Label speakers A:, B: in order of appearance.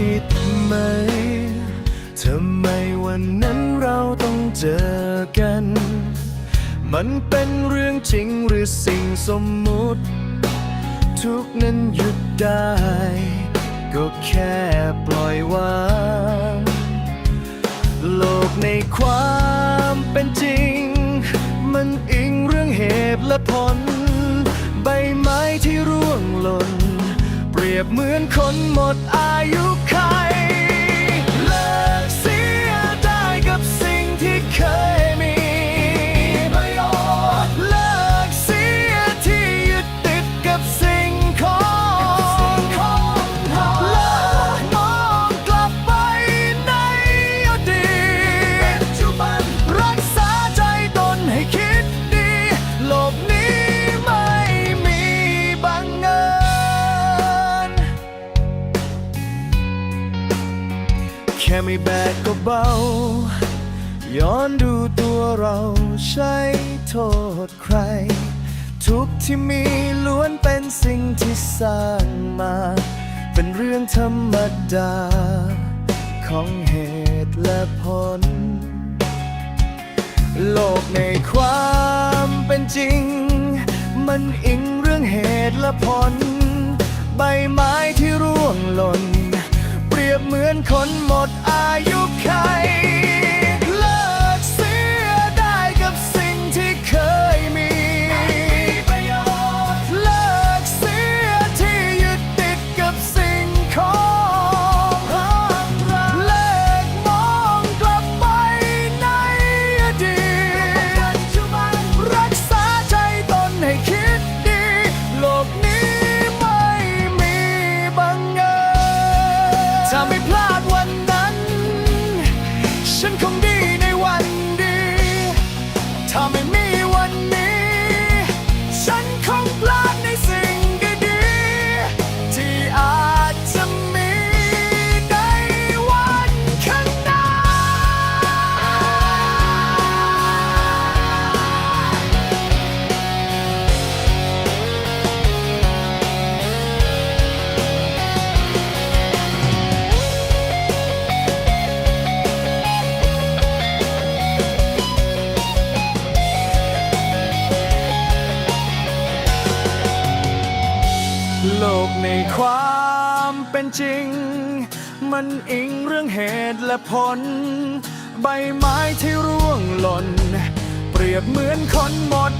A: คิดไหมทำไมวันนั้นเราต้องเจอกัน มันเป็นเรื่องจริงหรือสิ่งสมมุติ ทุกนั้นหยุดได้ ก็แค่ปล่อยวางโลกในความเป็นจริง มันอิงเรื่องเหตุและผล ใบไม้ที่ร่วงหล่น เปรียบเหมือนคนหมดอ ค่ไม่แบกก็เบา ย้อนดูตัวเราใช้โทษใคร ทุกที่มีล้วนเป็นสิ่งที่สร้างมา เป็นเรื่องธรรมดา ของเหตุและผล โลกในความเป็นจริง มันอิงเรื่องเหตุและผล ใบไม้ที่ร่วงหล่น เปรียบเหมือนคนหมด ญถ้าไม่พลาดวัน กในความเป็นจริง มันอิงเรื่องเหตุและผล ใบไม้ที่ร่วงหล่น เปรียบเหมือนคนหมด